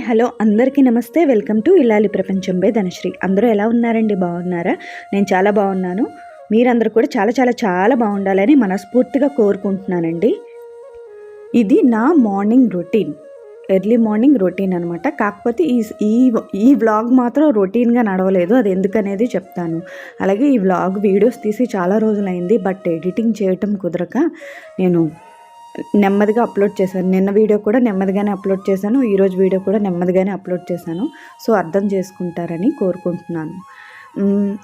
Hi hello అందరికీ నమస్తే. Welcome to ఇల్లాలి ప్రపంచం బై ధనశ్రీ. అందరూ ఎలా ఉన్నారండి? బాగున్నారా? నేను చాలా బాగున్నాను. మీరందరూ కూడా చాలా చాలా చాలా బాగుండాలని మనస్ఫూర్తిగా కోరుకుంటున్నానండి. ఇది నా morning routine. Early morning routine అనమాట కాకపోతే ఈ ఈ ఈ వ్లాగ్ మాత్రం రొటీన్గా నడవలేదు. అది ఎందుకనేది చెప్తాను. అలాగే ఈ వ్లాగ్ వీడియోస్ తీసి చాలా రోజులైంది బట్ ఎడిటింగ్ చేయటం కుదరక నేను నెమ్మదిగా అప్లోడ్ చేశాను. నిన్న వీడియో కూడా నెమ్మదిగానే అప్లోడ్ చేశాను. ఈరోజు వీడియో కూడా నెమ్మదిగానే అప్లోడ్ చేశాను. సో అర్థం చేసుకుంటారని కోరుకుంటున్నాను.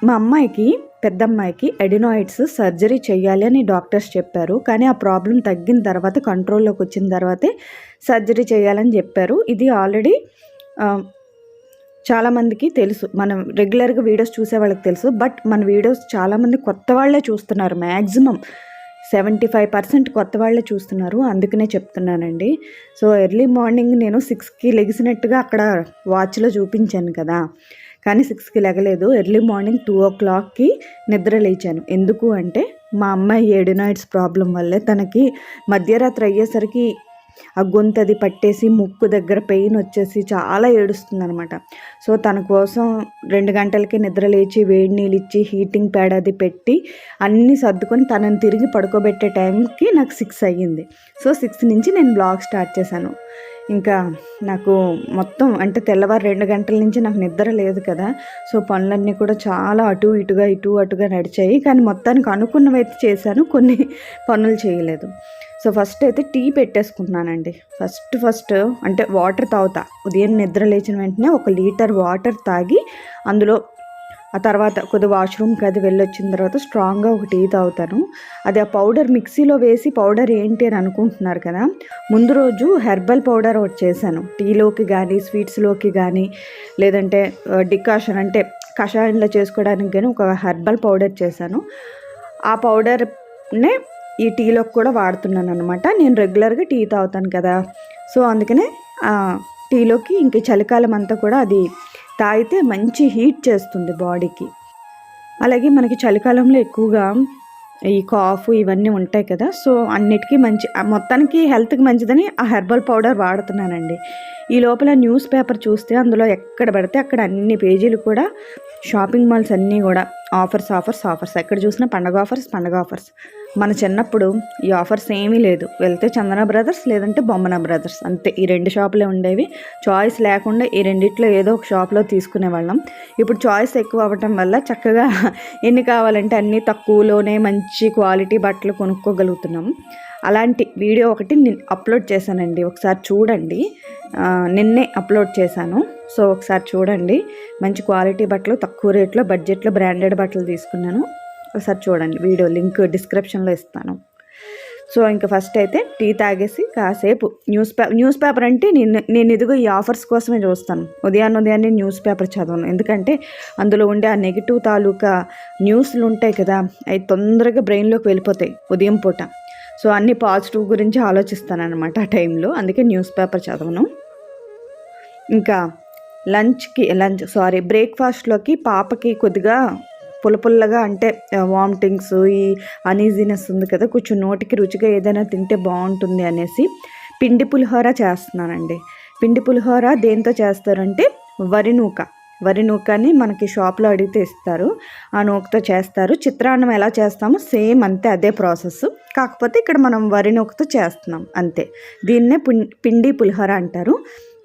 మా అమ్మాయికి పెద్ద అమ్మాయికి ఎడినాయిడ్స్ సర్జరీ చేయాలి అని డాక్టర్స్ చెప్పారు. కానీ ఆ ప్రాబ్లం తగ్గిన తర్వాత కంట్రోల్లోకి వచ్చిన తర్వాతే సర్జరీ చేయాలని చెప్పారు. ఇది ఆల్రెడీ చాలామందికి తెలుసు. మనం రెగ్యులర్గా వీడియోస్ చూసే వాళ్ళకి తెలుసు. బట్ మన వీడియోస్ చాలామంది కొత్త వాళ్ళే చూస్తున్నారు మ్యాక్సిమం సెవెంటీ ఫైవ్ పర్సెంట్ కొత్త వాళ్ళే చూస్తున్నారు. అందుకనే చెప్తున్నానండి. సో ఎర్లీ మార్నింగ్ నేను సిక్స్కి లెగిసినట్టుగా అక్కడ వాచ్లో చూపించాను కదా. కానీ సిక్స్కి లెగలేదు. ఎర్లీ మార్నింగ్ టూ ఓ క్లాక్కి నిద్ర లేచాను. ఎందుకు అంటే మా అమ్మాయి ఏడినాయిడ్స్ ప్రాబ్లం వల్లే తనకి మధ్యరాత్రి అయ్యేసరికి ఆ గొంతు అది పట్టేసి ముక్కు దగ్గర పెయిన్ వచ్చేసి చాలా ఏడుస్తుంది అనమాట సో తన కోసం రెండు గంటలకి నిద్ర లేచి వేడి నీళ్ళు ఇచ్చి హీటింగ్ ప్యాడ్ అది పెట్టి అన్నీ సర్దుకొని తనని తిరిగి పడుకోబెట్టే టైంకి నాకు సిక్స్ అయ్యింది. సో సిక్స్ నుంచి నేను బ్లాగ్ స్టార్ట్ చేశాను. ఇంకా నాకు మొత్తం అంటే తెల్లవారు రెండు గంటల నుంచి నాకు నిద్ర లేదు కదా. సో పనులన్నీ కూడా చాలా అటు ఇటుగా ఇటు అటుగా నడిచాయి. కానీ మొత్తానికి అనుకున్నవైతే చేశాను. కొన్ని పనులు చేయలేదు. సో ఫస్ట్ అయితే టీ పెట్టేసుకుంటున్నానండి. ఫస్ట్ ఫస్ట్ అంటే వాటర్ తాగుతా. ఉదయం నిద్ర లేచిన వెంటనే ఒక లీటర్ వాటర్ తాగి అందులో ఆ తర్వాత కొద్ది వాష్రూమ్కి అది వెళ్ళొచ్చిన తర్వాత స్ట్రాంగ్గా ఒక టీ తాగుతాను. అది ఆ పౌడర్ మిక్సీలో వేసి పౌడర్ ఏంటి అని అనుకుంటున్నారు కదా ముందు రోజు హెర్బల్ పౌడర్ ఒకటి చేశాను. టీలోకి కానీ స్వీట్స్లోకి కానీ లేదంటే డికాషన్ అంటే కషాయంలో చేసుకోవడానికి కానీ ఒక హెర్బల్ పౌడర్ చేశాను. ఆ పౌడర్నే ఈ టీలోకి కూడా వాడుతున్నాను అనమాట నేను రెగ్యులర్గా టీ తాగుతాను కదా. సో అందుకనే ఆ టీలోకి ఇంక చలికాలం అంతా కూడా అది తాగితే మంచి హీట్ చేస్తుంది బాడీకి. అలాగే మనకి చలికాలంలో ఎక్కువగా ఈ కాఫ్ ఇవన్నీ ఉంటాయి కదా. సో అన్నిటికీ మంచి మొత్తానికి హెల్త్కి మంచిదని ఆ హెర్బల్ పౌడర్ వాడుతున్నానండి. ఈ లోపల న్యూస్ పేపర్ చూస్తే అందులో ఎక్కడ పడితే అక్కడ అన్ని పేజీలు కూడా షాపింగ్ మాల్స్ అన్నీ కూడా ఆఫర్స్ ఆఫర్స్ ఆఫర్స్. ఎక్కడ చూసినా పండగ ఆఫర్స్ పండగ ఆఫర్స్. మన చిన్నప్పుడు ఈ ఆఫర్స్ ఏమీ లేదు. వెళ్తే చందన బ్రదర్స్ లేదంటే బొమ్మన బ్రదర్స్. అంతే. ఈ రెండు షాపులే ఉండేవి. చాయిస్ లేకుండా ఈ రెండిట్లో ఏదో ఒక షాప్లో తీసుకునే వాళ్ళం ఇప్పుడు చాయిస్ ఎక్కువ అవ్వటం వల్ల చక్కగా ఎన్ని కావాలంటే అన్నీ తక్కువలోనే మంచి క్వాలిటీ బట్టలు కొనుక్కోగలుగుతున్నాం. అలాంటి వీడియో ఒకటి నేను అప్లోడ్ చేశానండి. ఒకసారి చూడండి. నిన్నే అప్లోడ్ చేశాను. సో ఒకసారి చూడండి. మంచి క్వాలిటీ బట్టలు తక్కువ రేట్లో బడ్జెట్లో బ్రాండెడ్ బట్టలు తీసుకున్నాను. ఒకసారి చూడండి వీడియో లింక్ డిస్క్రిప్షన్లో ఇస్తాను. సో ఇంకా ఫస్ట్ అయితే టీ తాగేసి కాసేపు న్యూస్ పేపర్ న్యూస్ పేపర్ అంటే నేను నేను ఎదుగు ఈ ఆఫర్స్ కోసమే చూస్తాను. ఉదయాన్నే ఉదయాన్నే న్యూస్ పేపర్ చదవను. ఎందుకంటే అందులో ఉండే ఆ నెగిటివ్ తాలూకా న్యూస్లు ఉంటాయి కదా అవి తొందరగా బ్రెయిన్లోకి వెళ్ళిపోతాయి ఉదయం పూట. సో అన్ని పాజిటివ్ గురించి ఆలోచిస్తాను అనమాట ఆ టైంలో. అందుకే న్యూస్ పేపర్ చదవను. ఇంకా లంచ్కి లంచ్ సారీ బ్రేక్ఫాస్ట్లోకి పాపకి కొద్దిగా పుల్ల పుల్లగా అంటే వామిటింగ్స్ ఈ అనీజీనెస్ ఉంది కదా కొంచెం నోటికి రుచిగా ఏదైనా తింటే బాగుంటుంది అనేసి పిండి పులిహోర చేస్తున్నానండి. పిండి పులిహోర దేంతో చేస్తారంటే వరి నూక. వరి నూకని మనకి షాప్లో అడిగితే ఇస్తారు. ఆ నూకతో చేస్తారు. చిత్రాన్నం ఎలా చేస్తామో సేమ్ అంతే అదే ప్రాసెస్. కాకపోతే ఇక్కడ మనం వరి నూకతో చేస్తున్నాం అంతే. దీన్నే పిండి పులిహోర అంటారు.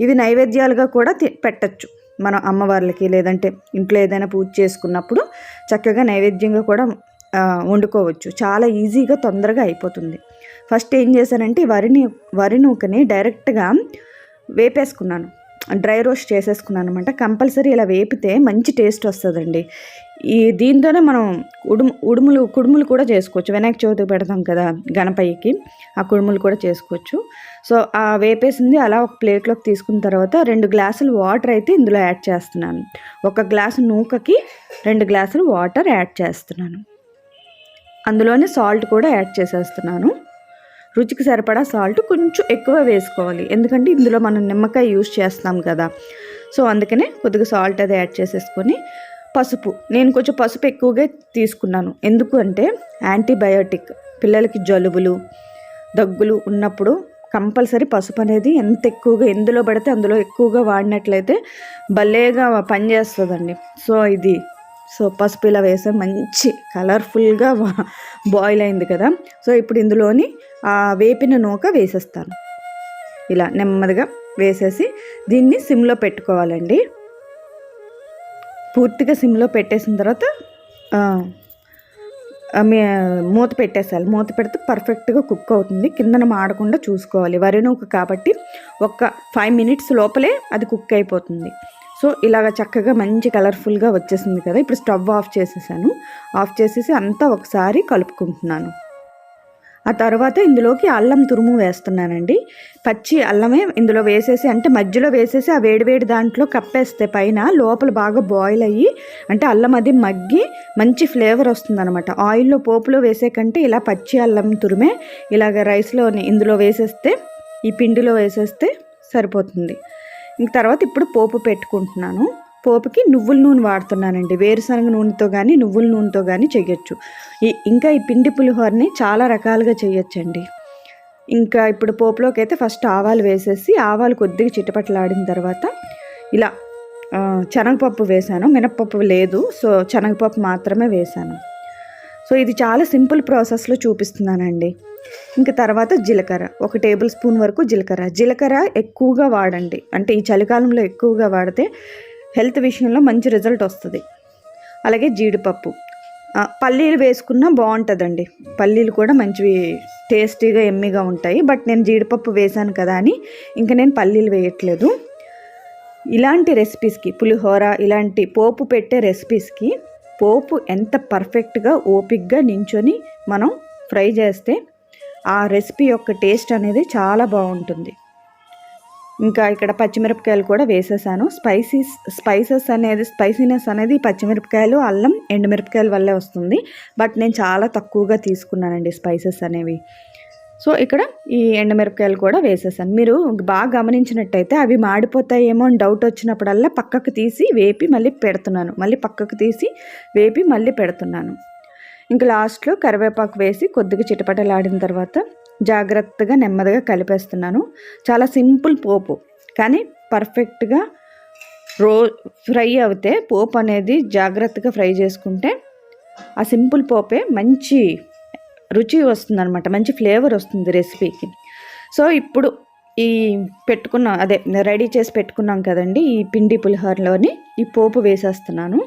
ఇది నైవేద్యాలుగా కూడా పెట్టచ్చు. మనం అమ్మవార్లకి లేదంటే ఇంట్లో ఏదైనా పూజ చేసుకున్నప్పుడు చక్కగా నైవేద్యంగా కూడా వండుకోవచ్చు. చాలా ఈజీగా తొందరగా అయిపోతుంది. ఫస్ట్ ఏం చేశానంటే వరిని వరి నూకని డైరెక్ట్గా వేపేసుకున్నాను. డ్రై రోస్ట్ చేసేసుకున్నాను అనమాట కంపల్సరీ ఇలా వేపితే మంచి టేస్ట్ వస్తుందండి. ఈ దీంతోనే మనం ఉడుము ఉడుములు కుడుములు కూడా చేసుకోవచ్చు. వినాయక చవితికి పెడతాం కదా గణపయ్యకి ఆ కుడుములు కూడా చేసుకోవచ్చు. సో ఆ వేపేసింది అలా ఒక ప్లేట్లోకి తీసుకున్న తర్వాత రెండు గ్లాసులు వాటర్ అయితే ఇందులో యాడ్ చేస్తున్నాను. ఒక గ్లాసు నూకకి రెండు గ్లాసులు వాటర్ యాడ్ చేస్తున్నాను. అందులోనే సాల్ట్ కూడా యాడ్ చేసేస్తున్నాను. రుచికి సరిపడా సాల్ట్ కొంచెం ఎక్కువ వేసుకోవాలి. ఎందుకంటే ఇందులో మనం నిమ్మకాయ యూస్ చేస్తాం కదా. సో అందుకనే కొద్దిగా సాల్ట్ అది యాడ్ చేసేసుకొని పసుపు. నేను కొంచెం పసుపు ఎక్కువగా తీసుకున్నాను. ఎందుకు అంటే యాంటీబయోటిక్. పిల్లలకి జలుబులు దగ్గులు ఉన్నప్పుడు కంపల్సరీ పసుపు అనేది ఎంత ఎక్కువగా ఎందులో పడితే అందులో ఎక్కువగా వాడినట్లయితే భలేగా పనిచేస్తుందండి సో ఇది. సో పసుపు ఇలా వేసే మంచి కలర్ఫుల్గా బాయిల్ అయింది కదా. సో ఇప్పుడు ఇందులోని ఆ వేపిన నూక వేసేస్తాను. ఇలా నెమ్మదిగా వేసేసి దీన్ని సిమ్లో పెట్టుకోవాలండి. పూర్తిగా సిమ్లో పెట్టేసిన తర్వాత మూత పెట్టేసాలి మూత పెడితే పర్ఫెక్ట్గా కుక్ అవుతుంది. కిందన మాడకుండా చూసుకోవాలి. వరి నూక కాబట్టి ఒక ఫైవ్ మినిట్స్ లోపలే అది కుక్ అయిపోతుంది. సో ఇలాగ చక్కగా మంచి కలర్ఫుల్గా వచ్చేసింది కదా. ఇప్పుడు స్టవ్ ఆఫ్ చేసేసాను. ఆఫ్ చేసేసి అంతా ఒకసారి కలుపుకుంటున్నాను. ఆ తర్వాత ఇందులోకి అల్లం తురుము వేస్తున్నానండి. పచ్చి అల్లమే ఇందులో వేసేసి అంటే మధ్యలో వేసేసి ఆ వేడివేడి దాంట్లో కప్పేస్తే పైన లోపల బాగా బాయిల్ అయ్యి అంటే అల్లం అది మగ్గి మంచి ఫ్లేవర్ వస్తుందన్నమాట. ఆయిల్లో పోపులో వేసే కంటే ఇలా పచ్చి అల్లం తురుమే ఇలాగ రైస్లో ఇందులో వేసేస్తే ఈ పిండిలో వేసేస్తే సరిపోతుంది. ఇంక తర్వాత ఇప్పుడు పోపు పెట్టుకుంటున్నాను. పోపుకి నువ్వుల నూనె వాడుతున్నానండి. వేరుశనగ నూనెతో కానీ నువ్వుల నూనెతో కానీ చేయొచ్చు ఈ ఇంకా ఈ పిండి పులిహోరని చాలా రకాలుగా చేయొచ్చండి ఇంకా ఇప్పుడు పోపులోకి అయితే ఫస్ట్ ఆవాలు వేసేసి ఆవాలు కొద్దిగా చిటపటలాడిన తర్వాత ఇలా శనగపప్పు వేశాను మినప్పప్పు లేదు. సో శనగపప్పు మాత్రమే వేశాను సో ఇది చాలా సింపుల్ ప్రాసెస్లో చూపిస్తున్నానండి. ఇంకా తర్వాత జీలకర్ర. ఒక టేబుల్ స్పూన్ వరకు జీలకర్ర. జీలకర్ర ఎక్కువగా వాడండి. అంటే ఈ చలికాలంలో ఎక్కువగా వాడితే హెల్త్ విషయంలో మంచి రిజల్ట్ వస్తుంది. అలాగే జీడిపప్పు. పల్లీలు వేసుకున్నా బాగుంటుందండి. పల్లీలు కూడా మంచివి టేస్టీగా ఎమ్మిగా ఉంటాయి. బట్ నేను జీడిపప్పు వేశాను కదా అని ఇంకా నేను పల్లీలు వేయట్లేదు. ఇలాంటి రెసిపీస్కి పులిహోర ఇలాంటి పోపు పెట్టే రెసిపీస్కి పోపు ఎంత పర్ఫెక్ట్గా ఓపిక్గా నించొని మనం ఫ్రై చేస్తే ఆ రెసిపీ యొక్క టేస్ట్ అనేది చాలా బాగుంటుంది. ఇంకా ఇక్కడ పచ్చిమిరపకాయలు కూడా వేసేసాను. స్పైసీస్ స్పైసెస్ అనేది స్పైసీనెస్ అనేది పచ్చిమిరపకాయలు అల్లం ఎండుమిరపకాయల వల్లే వస్తుంది. బట్ నేను చాలా తక్కువగా తీసుకున్నానండి స్పైసెస్ అనేవి. సో ఇక్కడ ఈ ఎండమిరపకాయలు కూడా వేసేసాను. మీరు బాగా గమనించినట్టయితే అవి మాడిపోతాయేమో అని డౌట్ వచ్చినప్పుడల్లా పక్కకు తీసి వేపి మళ్ళీ పెడుతున్నాను. మళ్ళీ పక్కకు తీసి వేపి మళ్ళీ పెడుతున్నాను. ఇంకా లాస్ట్లో కరివేపాకు వేసి కొద్దిగా చిటపటలాడిన తర్వాత జాగ్రత్తగా నెమ్మదిగా కలిపేస్తున్నాను. చాలా సింపుల్ పోపు. కానీ పర్ఫెక్ట్గా రో ఫ్రై అవుతే పోపు అనేది జాగ్రత్తగా ఫ్రై చేసుకుంటే ఆ సింపుల్ పోపే మంచి రుచి వస్తుందన్నమాట. మంచి ఫ్లేవర్ వస్తుంది రెసిపీకి. సో ఇప్పుడు ఈ పెట్టుకున్నాం అదే రెడీ చేసి పెట్టుకున్నాం కదండి ఈ పిండి పులిహోరలోని ఈ పోపు వేసేస్తున్నాను.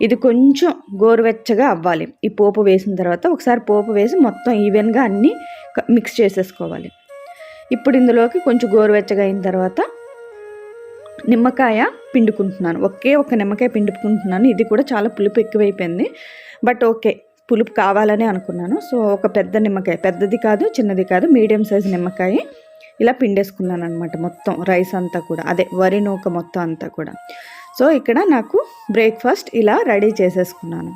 ఇది కొంచెం గోరువెచ్చగా అవ్వాలి. ఈ పోపు వేసిన తర్వాత ఒకసారి పోపు వేసి మొత్తం ఈవెన్గా అన్నీ మిక్స్ చేసేసుకోవాలి. ఇప్పుడు ఇందులోకి కొంచెం గోరువెచ్చగా అయిన తర్వాత నిమ్మకాయ పిండుకుంటున్నాను. ఒకే ఒక నిమ్మకాయ పిండుకుంటున్నాను. ఇది కూడా చాలా పులుపు ఎక్కువైపోయింది. బట్ ఓకే పులుపు కావాలని అనుకున్నాను. సో ఒక పెద్ద నిమ్మకాయ పెద్దది కాదు చిన్నది కాదు మీడియం సైజ్ నిమ్మకాయ. ఇలా పిండేసుకున్నాను అనమాట మొత్తం రైస్ అంతా కూడా. అదే వరి నూక మొత్తం అంతా కూడా. సో ఇక్కడ నాకు బ్రేక్ఫాస్ట్ ఇలా రెడీ చేసేసుకున్నాను.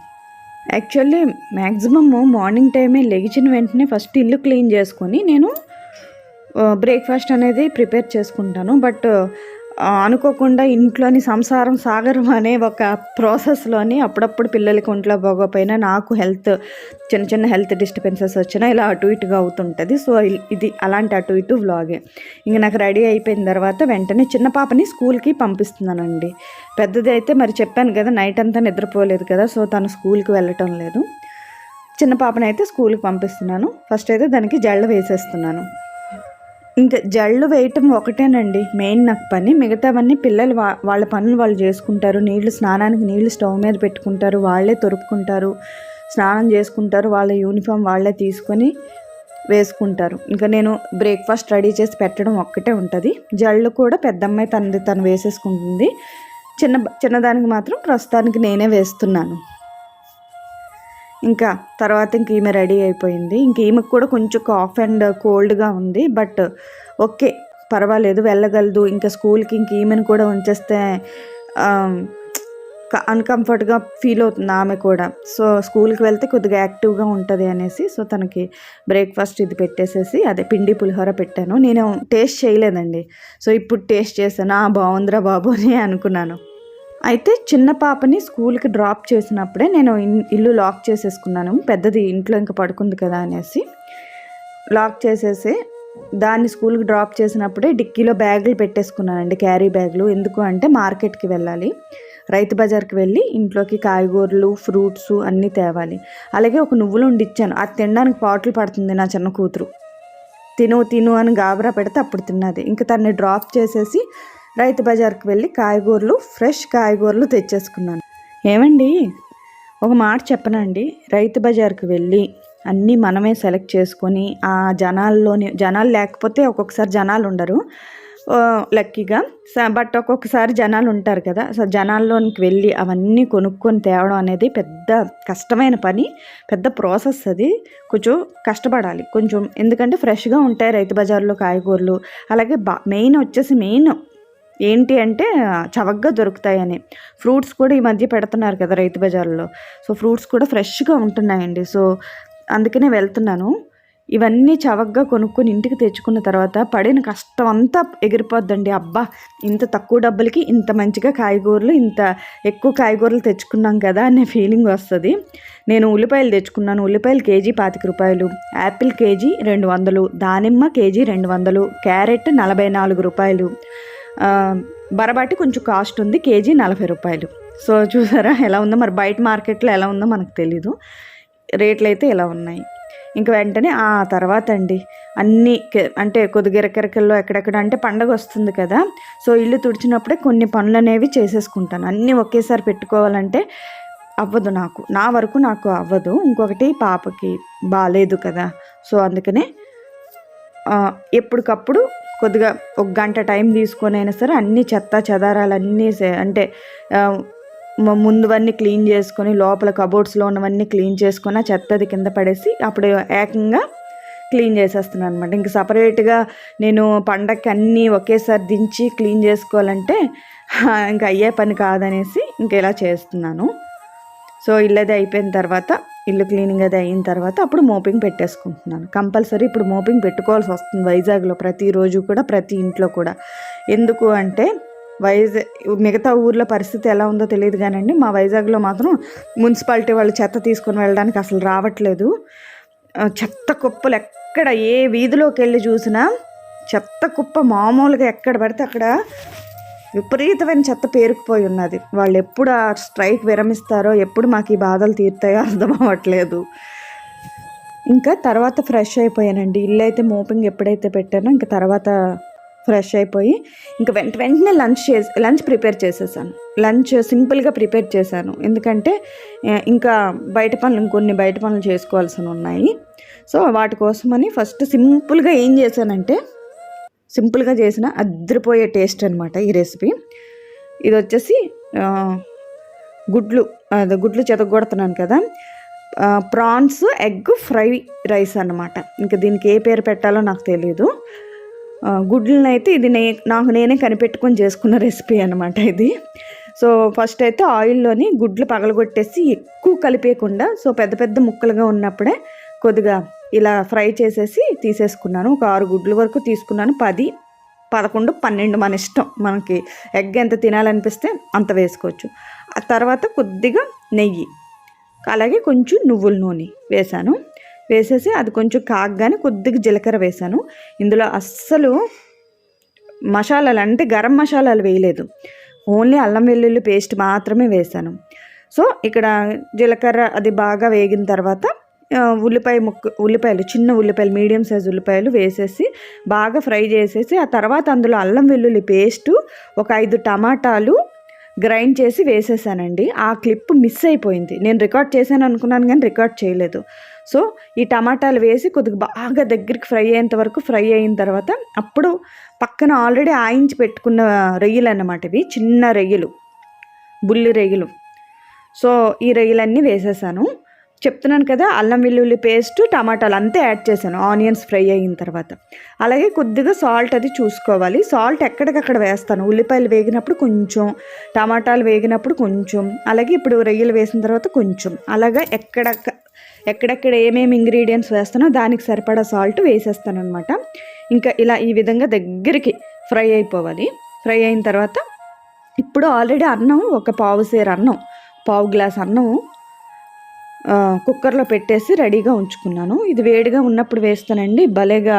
యాక్చువల్లీ మ్యాక్సిమమ్ మార్నింగ్ టైమే లెగిచిన వెంటనే ఫస్ట్ ఇల్లు క్లీన్ చేసుకొని నేను బ్రేక్ఫాస్ట్ అనేది ప్రిపేర్ చేసుకుంటాను. బట్ అనుకోకుండా ఇంట్లోని సంసారం సాగరం అనే ఒక ప్రాసెస్లోని అప్పుడప్పుడు పిల్లలకి ఒంట్లో బాగోపోయినా నాకు హెల్త్ చిన్న చిన్న హెల్త్ డిస్టర్బెన్సెస్ వచ్చినా ఇలా అటు ఇటుగా అవుతుంటుంది. సో ఇది అలాంటి అటు ఇటు వ్లాగే. ఇంక నాకు రెడీ అయిపోయిన తర్వాత వెంటనే చిన్న పాపని స్కూల్కి పంపిస్తున్నానండి. పెద్దది అయితే మరి చెప్పాను కదా నైట్ అంతా నిద్రపోలేదు కదా సో తను స్కూల్కి వెళ్ళటం లేదు. చిన్న పాపని అయితే స్కూల్కి పంపిస్తున్నాను. ఫస్ట్ అయితే దానికి జళ్ళ వేసేస్తున్నాను. ఇంకా జళ్ళు వేయటం ఒకటేనండి. మెయిన్ నాకు పని. మిగతావన్నీ పిల్లలు వాళ్ళ పనులు వాళ్ళు చేసుకుంటారు. నీళ్ళు స్నానానికి నీళ్ళు స్టవ్ మీద పెట్టుకుంటారు. వాళ్ళే తొరుపుకుంటారు. స్నానం చేసుకుంటారు. వాళ్ళ యూనిఫామ్ వాళ్ళే తీసుకొని వేసుకుంటారు. ఇంకా నేను బ్రేక్ఫాస్ట్ రెడీ చేసి పెట్టడం ఒక్కటే ఉంటుంది. జళ్ళు కూడా పెద్దమ్మాయి తనది తను వేసేసుకుంటుంది. చిన్న చిన్నదానికి మాత్రం ప్రస్తుతానికి నేనే వేస్తున్నాను. ఇంకా తర్వాత ఇంక ఈమె రెడీ అయిపోయింది. ఇంక ఈమెకు కూడా కొంచెం కాఫ్ అండ్ కోల్డ్గా ఉంది. బట్ ఓకే పర్వాలేదు వెళ్ళగలదు. ఇంకా స్కూల్కి ఇంక ఈమెను కూడా ఉంచేస్తే అన్కంఫర్ట్గా ఫీల్ అవుతుంది ఆమె కూడా. సో స్కూల్కి వెళ్తే కొద్దిగా యాక్టివ్గా ఉంటుంది అనేసి సో తనకి బ్రేక్ఫాస్ట్ ఇది పెట్టేసేసి అదే పిండి పులిహోర పెట్టాను. నేను టేస్ట్ చేయలేదండి. సో ఇప్పుడు టేస్ట్ చేశాను. బాగుందిరా బాబు అని అనుకున్నాను. అయితే చిన్న పాపని స్కూల్కి డ్రాప్ చేసినప్పుడే నేను ఇల్లు లాక్ చేసేసుకున్నాను. పెద్దది ఇంట్లో ఇంకా పడుకుంది కదా అనేసి. లాక్ చేసేసి దాన్ని స్కూల్కి డ్రాప్ చేసినప్పుడే డిక్కీలో బ్యాగులు పెట్టేసుకున్నానండి క్యారీ బ్యాగులు. ఎందుకు అంటే మార్కెట్కి వెళ్ళాలి. రైతు బజార్కి వెళ్ళి ఇంట్లోకి కాయగూరలు ఫ్రూట్స్ అన్నీ తేవాలి. అలాగే ఒక నువ్వులు ఉండి ఇచ్చాను. అది తినడానికి పాటలు పడుతుంది నా చిన్న కూతురు. తిను తిను అని గాబరా పెడితే అప్పుడు తిన్నది. ఇంకా తన్ని డ్రాప్ చేసేసి రైతు బజార్కి వెళ్ళి కాయగూరలు ఫ్రెష్ కాయగూరలు తెచ్చేసుకున్నాను. ఏమండి? ఒక మాట చెప్పనండి. రైతు బజార్కి వెళ్ళి అన్నీ మనమే సెలెక్ట్ చేసుకొని ఆ జనాల్లోని జనాలు లేకపోతే ఒక్కొక్కసారి జనాలు ఉండరు. లక్కీగా. స- బట్ ఒక్కొక్కసారి జనాలు ఉంటారు కదా. సో జనాల్లోనికి వెళ్ళి అవన్నీ కొనుక్కొని తేవడం అనేది పెద్ద కష్టమైన పని పెద్ద ప్రాసెస్ అది. కొంచెం కష్టపడాలి. కొంచెం ఎందుకంటే ఫ్రెష్గా ఉంటాయి రైతు బజార్లో కాయగూరలు. అలాగే బా మెయిన్ వచ్చేసి మెయిన్ ఏంటి అంటే చవకగా దొరుకుతాయని. ఫ్రూట్స్ కూడా ఈ మధ్య పెడుతున్నారు కదా రైతు బజార్లో. సో ఫ్రూట్స్ కూడా ఫ్రెష్గా ఉంటున్నాయండి. సో అందుకనే వెళ్తున్నాను. ఇవన్నీ చవకగా కొనుక్కొని ఇంటికి తెచ్చుకున్న తర్వాత పడిన కష్టం అంతా ఎగిరిపోద్దండి. అబ్బా! ఇంత తక్కువ డబ్బులకి ఇంత మంచిగా కాయగూరలు ఇంత ఎక్కువ కాయగూరలు తెచ్చుకున్నాం కదా అనే ఫీలింగ్ వస్తుంది. నేను ఉల్లిపాయలు తెచ్చుకున్నాను. ఉల్లిపాయలు కేజీ పాతిక రూపాయలు యాపిల్ కేజీ రెండు వందలు దానిమ్మ కేజీ రెండు వందలు క్యారెట్ నలభై నాలుగు రూపాయలు. బరబాటి కొంచెం కాస్ట్ ఉంది కేజీ నలభై రూపాయలు. సో చూసారా ఎలా ఉందో మరి బయట మార్కెట్లో ఎలా ఉందో మనకు తెలీదు. రేట్లు అయితే ఇలా ఉన్నాయి. ఇంక వెంటనే ఆ తర్వాత అండి అన్నీ అంటే కొద్దిగా ఇరకెరకల్లో ఎక్కడెక్కడ అంటే పండగ వస్తుంది కదా సో ఇల్లు తుడిచినప్పుడే కొన్ని పనులు అనేవి చేసేసుకుంటాను. అన్నీ ఒకేసారి పెట్టుకోవాలంటే అవ్వదు నాకు. నా వరకు నాకు అవ్వదు. ఇంకొకటి పాపకి బాగాలేదు కదా సో అందుకనే ఎప్పటికప్పుడు కొద్దిగా ఒక గంట టైం తీసుకొని అయినా సరే అన్ని చెత్త చెదారాలన్నీ సే- అంటే ముందువన్నీ క్లీన్ చేసుకొని లోపల కబోర్డ్స్లో ఉన్నవన్నీ క్లీన్ చేసుకొని ఆ చెత్తది కింద పడేసి అప్పుడు ఏకంగా క్లీన్ చేసేస్తున్నాను అనమాట ఇంక సపరేట్గా నేను పండగకి అన్నీ ఒకేసారి దించి క్లీన్ చేసుకోవాలంటే ఇంకా అయ్యే పని కాదనేసి ఇంక ఇలా చేస్తున్నాను. సో ఇల్లు అది అయిపోయిన తర్వాత ఇల్లు క్లీనింగ్ అది అయిన తర్వాత అప్పుడు మోపింగ్ పెట్టేసుకుంటున్నాను. కంపల్సరీ ఇప్పుడు మోపింగ్ పెట్టుకోవాల్సి వస్తుంది వైజాగ్లో ప్రతిరోజు కూడా ప్రతి ఇంట్లో కూడా. ఎందుకు అంటే వైజాగ్ మిగతా ఊర్లో పరిస్థితి ఎలా ఉందో తెలియదు కానండి మా వైజాగ్లో మాత్రం మున్సిపాలిటీ వాళ్ళు చెత్త తీసుకొని వెళ్ళడానికి అసలు రావట్లేదు. చెత్త కుప్పలు ఎక్కడ ఏ వీధిలోకి వెళ్ళి చూసినా చెత్త కుప్ప మామూలుగా ఎక్కడ పడితే అక్కడ విపరీతమైన చెత్త పేరుకుపోయి ఉన్నది. వాళ్ళు ఎప్పుడు ఆ స్ట్రైక్ విరమిస్తారో ఎప్పుడు మాకు ఈ బాధలు తీరుతాయో అర్థం అవ్వట్లేదు. ఇంకా తర్వాత ఫ్రెష్ అయిపోయానండి. ఇల్లు అయితే మోపింగ్ ఎప్పుడైతే పెట్టానో ఇంకా తర్వాత ఫ్రెష్ అయిపోయి ఇంకా వెంట వెంటనే లంచ్ చేసి లంచ్ ప్రిపేర్ చేసేసాను. లంచ్ సింపుల్గా ప్రిపేర్ చేశాను. ఎందుకంటే ఇంకా బయట పనులు ఇంకొన్ని బయట పనులు చేసుకోవాల్సి ఉన్నాయి. సో వాటి కోసమని ఫస్ట్ సింపుల్గా ఏం చేశానంటే సింపుల్గా చేసిన అద్దరిపోయే టేస్ట్ అనమాట ఈ రెసిపీ. ఇది వచ్చేసి గుడ్లు అదే గుడ్లు చెతగొడుతున్నాను కదా. ప్రాన్స్ ఎగ్ ఫ్రై రైస్ అన్నమాట. ఇంకా దీనికి ఏ పేరు పెట్టాలో నాకు తెలియదు గుడ్లను అయితే ఇది నే నాకు నేనే కనిపెట్టుకొని చేసుకున్న రెసిపీ అనమాట ఇది. సో ఫస్ట్ అయితే ఆయిల్లోని గుడ్లు పగలగొట్టేసి ఎక్కువ కలిపేయకుండా సో పెద్ద పెద్ద ముక్కలుగా ఉన్నప్పుడే కొద్దిగా ఇలా ఫ్రై చేసేసి తీసేసుకున్నాను. ఒక ఆరు గుడ్లు వరకు తీసుకున్నాను. పది పదకొండు పన్నెండు మన ఇష్టం. మనకి ఎగ్ ఎంత తినాలనిపిస్తే అంత వేసుకోవచ్చు. ఆ తర్వాత కొద్దిగా నెయ్యి. అలాగే కొంచెం నువ్వుల నూనె వేశాను. వేసేసి అది కొంచెం కాగగానే కొద్దిగా జీలకర్ర వేశాను. ఇందులో అస్సలు మసాలాలు అంటే గరం మసాలాలు వేయలేదు. ఓన్లీ అల్లం వెల్లుల్లి పేస్ట్ మాత్రమే వేశాను. సో ఇక్కడ జీలకర్ర అది బాగా వేగిన తర్వాత ఉల్లిపాయ ముక్క ఉల్లిపాయలు చిన్న ఉల్లిపాయలు మీడియం సైజ్ ఉల్లిపాయలు వేసేసి బాగా ఫ్రై చేసేసి ఆ తర్వాత అందులో అల్లం వెల్లుల్లి పేస్టు ఒక ఐదు టమాటాలు గ్రైండ్ చేసి వేసేసానండి. ఆ క్లిప్ మిస్ అయిపోయింది. నేను రికార్డ్ చేశాను అనుకున్నాను కానీ రికార్డ్ చేయలేదు. సో ఈ టమాటాలు వేసి కొద్దిగా బాగా దగ్గరికి ఫ్రై అయ్యేంత వరకు ఫ్రై అయిన తర్వాత అప్పుడు పక్కన ఆల్రెడీ ఆయించి పెట్టుకున్న రొయ్యలు అన్నమాట ఇవి చిన్న రొయ్యలు బుల్లి రొయ్యలు. సో ఈ రొయ్యలన్నీ వేసేసాను. చెప్తున్నాను కదా అల్లం వెల్లుల్లి పేస్ట్ టమాటాలు అంతే యాడ్ చేశాను. ఆనియన్స్ ఫ్రై అయిన తర్వాత. అలాగే కొద్దిగా సాల్ట్ అది చూసుకోవాలి. సాల్ట్ ఎక్కడికక్కడ వేస్తాను. ఉల్లిపాయలు వేగినప్పుడు కొంచెం టమాటాలు వేగినప్పుడు కొంచెం అలాగే ఇప్పుడు రొయ్యలు వేసిన తర్వాత కొంచెం. అలాగా ఎక్కడ ఎక్కడెక్కడ ఏమేమి ఇంగ్రీడియంట్స్ వేస్తానో దానికి సరిపడా సాల్ట్ వేసేస్తాను అనమాట ఇంకా ఇలా ఈ విధంగా దగ్గరికి ఫ్రై అయిపోవాలి. ఫ్రై అయిన తర్వాత ఇప్పుడు ఆల్రెడీ అన్నం ఒక పావు సేరు అన్నం పావు గ్లాస్ అన్నం కుక్కర్లో పెట్టేసి రెడీగా ఉంచుకున్నాను. ఇది వేడిగా ఉన్నప్పుడు వేస్తానండి. భలేగా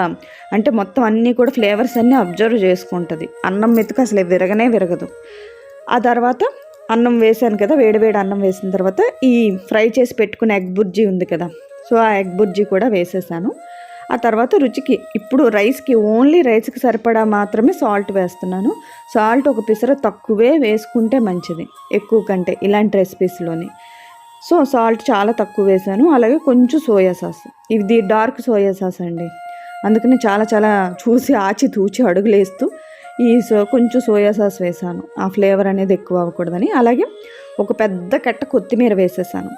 అంటే మొత్తం అన్నీ కూడా ఫ్లేవర్స్ అన్నీ అబ్జర్వ్ చేసుకుంటుంది. అన్నం మెతుకు అసలు విరగనే విరగదు. ఆ తర్వాత అన్నం వేసాను కదా వేడి వేడి అన్నం వేసిన తర్వాత ఈ ఫ్రై చేసి పెట్టుకున్న ఎగ్ బుర్జీ ఉంది కదా సో ఆ ఎగ్ బుర్జీ కూడా వేసేసాను. ఆ తర్వాత రుచికి ఇప్పుడు రైస్కి ఓన్లీ రైస్కి సరిపడా మాత్రమే సాల్ట్ వేస్తున్నాను. సాల్ట్ ఒక పిసర తక్కువే వేసుకుంటే మంచిది ఎక్కువ కంటే ఇలాంటి రెసిపీస్లోని సో సాల్ట్ చాలా తక్కువ వేసాను. అలాగే కొంచెం సోయా సాస్. ఇది డార్క్ సోయా సాస్ అండి. అందుకని చాలా చాలా చూసి ఆచి తూచి అడుగులేస్తూ ఈ సో కొంచెం సోయా సాస్ వేసాను. ఆ ఫ్లేవర్ అనేది ఎక్కువ అవ్వకూడదని. అలాగే ఒక పెద్ద కట్ట కొత్తిమీర వేసేసాను.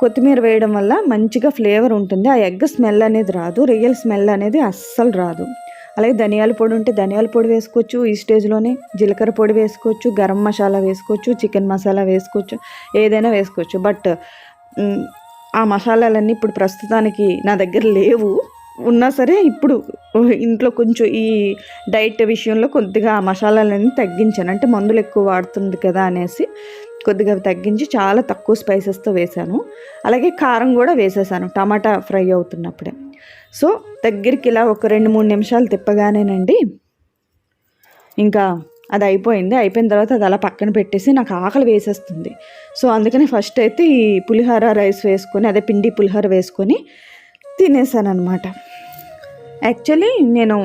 కొత్తిమీర వేయడం వల్ల మంచిగా ఫ్లేవర్ ఉంటుంది. ఆ ఎగ్ స్మెల్ అనేది రాదు. రియల్ స్మెల్ అనేది అస్సలు రాదు. అలాగే ధనియాల పొడి ఉంటే ధనియాల పొడి వేసుకోవచ్చు ఈ స్టేజ్లోనే జీలకర్ర పొడి వేసుకోవచ్చు గరం మసాలా వేసుకోవచ్చు చికెన్ మసాలా వేసుకోవచ్చు ఏదైనా వేసుకోవచ్చు. బట్ ఆ మసాలాలన్నీ ఇప్పుడు ప్రస్తుతానికి నా దగ్గర లేవు. ఉన్నా సరే ఇప్పుడు ఇంట్లో కొంచెం ఈ డైట్ విషయంలో కొద్దిగా ఆ మసాలాలన్నీ తగ్గించాను. అంటే మందులు ఎక్కువ వాడుతుంది కదా అనేసి కొద్దిగా తగ్గించి చాలా తక్కువ స్పైసెస్తో వేశాను. అలాగే కారం కూడా వేసేసాను టమాటా ఫ్రై అవుతున్నప్పుడే. సో దగ్గరికి ఇలా ఒక రెండు మూడు నిమిషాలు తిప్పగానేనండి. ఇంకా అది అయిపోయింది. అయిపోయిన తర్వాత అది అలా పక్కన పెట్టేసి నాకు ఆకలి వేసేస్తుంది. సో అందుకని ఫస్ట్ అయితే ఈ పులిహోర రైస్ వేసుకొని అదే పిండి పులిహోర వేసుకొని తినేసాను అనమాట యాక్చువల్లీ నేను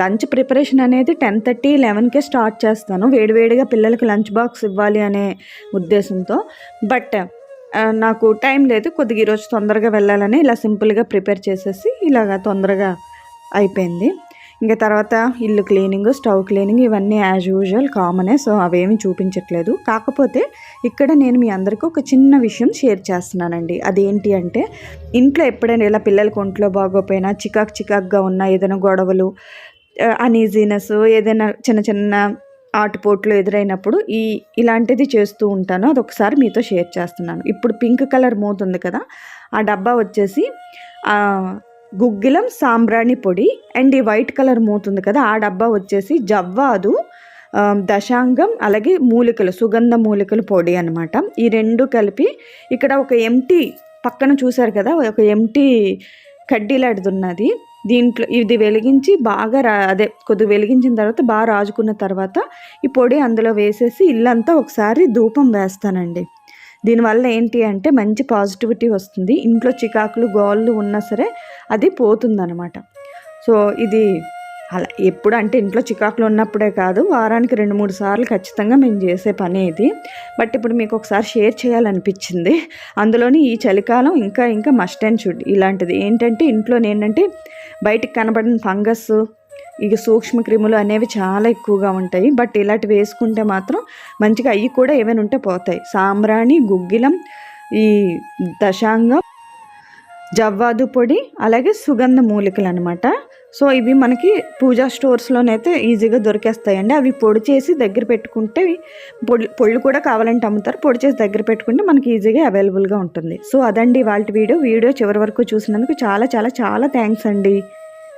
లంచ్ ప్రిపరేషన్ అనేది టెన్ థర్టీ లెవెన్కే స్టార్ట్ చేస్తాను. వేడివేడిగా పిల్లలకి లంచ్ బాక్స్ ఇవ్వాలి అనే ఉద్దేశంతో. బట్ నాకు టైం లేదు కొద్దిగా ఈరోజు తొందరగా వెళ్ళాలని ఇలా సింపుల్గా ప్రిపేర్ చేసేసి ఇలాగా తొందరగా అయిపోయింది. ఇంకా తర్వాత ఇల్లు క్లీనింగ్ స్టవ్ క్లీనింగ్ ఇవన్నీ యాజ్ యూజువల్ కామనే సో అవేమీ చూపించట్లేదు. కాకపోతే ఇక్కడ నేను మీ అందరికీ ఒక చిన్న విషయం షేర్ చేస్తున్నానండి. అదేంటి అంటే ఇంట్లో ఎప్పుడైనా ఇలా పిల్లలకి ఒంట్లో బాగోపోయినా చికాక్ చికాక్గా ఉన్న ఏదైనా గొడవలు అనీజీనెస్ ఏదైనా చిన్న చిన్న ఆటుపోట్లు ఎదురైనప్పుడు ఈ ఇలాంటిది చేస్తూ ఉంటాను. అది ఒకసారి మీతో షేర్ చేస్తున్నాను. ఇప్పుడు పింక్ కలర్ మూత ఉంది కదా ఆ డబ్బా వచ్చేసి గుగ్గిలం సాంబ్రాణి పొడి అండ్ ఈ వైట్ కలర్ మూత ఉంది కదా ఆ డబ్బా వచ్చేసి జవ్వాదు దశాంగం అలాగే మూలికలు సుగంధ మూలికలు పొడి అనమాట ఈ రెండు కలిపి ఇక్కడ ఒక ఎంటీ పక్కన చూశారు కదా ఒక ఎంటీ కడ్డీలాడుతున్నది ఉన్నది. దీంట్లో ఇది వెలిగించి బాగా రా అదే కొద్దిగా వెలిగించిన తర్వాత బాగా రాజుకున్న తర్వాత ఈ పొడి అందులో వేసేసి ఇల్లంతా ఒకసారి ధూపం వేస్తానండి. దీనివల్ల ఏంటి అంటే మంచి పాజిటివిటీ వస్తుంది. ఇంట్లో చికాకులు గోళ్ళు ఉన్నా సరే అది పోతుందన్నమాట. సో ఇది అలా ఎప్పుడు అంటే ఇంట్లో చికాకులు ఉన్నప్పుడే కాదు వారానికి రెండు మూడు సార్లు ఖచ్చితంగా మేము చేసే పని ఇది. బట్ ఇప్పుడు మీకు ఒకసారి షేర్ చేయాలనిపించింది. అందులోని ఈ చలికాలం ఇంకా ఇంకా మస్ట్ అండ్ షుడ్ ఇలాంటిది. ఏంటంటే ఇంట్లో ఏంటంటే బయటికి కనబడిన ఫంగస్ ఇక సూక్ష్మ క్రిములు అనేవి చాలా ఎక్కువగా ఉంటాయి. బట్ ఇలాంటివి వేసుకుంటే మాత్రం మంచిగా అవి కూడా ఏమైనా ఉంటే పోతాయి. సాంబ్రాణి గుగ్గిలం ఈ దశాంగం జవ్వాదు పొడి అలాగే సుగంధ మూలికలు అనమాట సో ఇవి మనకి పూజా స్టోర్స్లోనైతే ఈజీగా దొరికేస్తాయండి. అవి పొడి చేసి దగ్గర పెట్టుకుంటే పొడి పొళ్ళు కూడా కావాలంటే అమ్ముతారు. పొడి చేసి దగ్గర పెట్టుకుంటే మనకి ఈజీగా అవైలబుల్గా ఉంటుంది. సో అదండి వాళ్ళ వీడియో. వీడియో చివరి వరకు చూసినందుకు చాలా చాలా చాలా థ్యాంక్స్ అండి.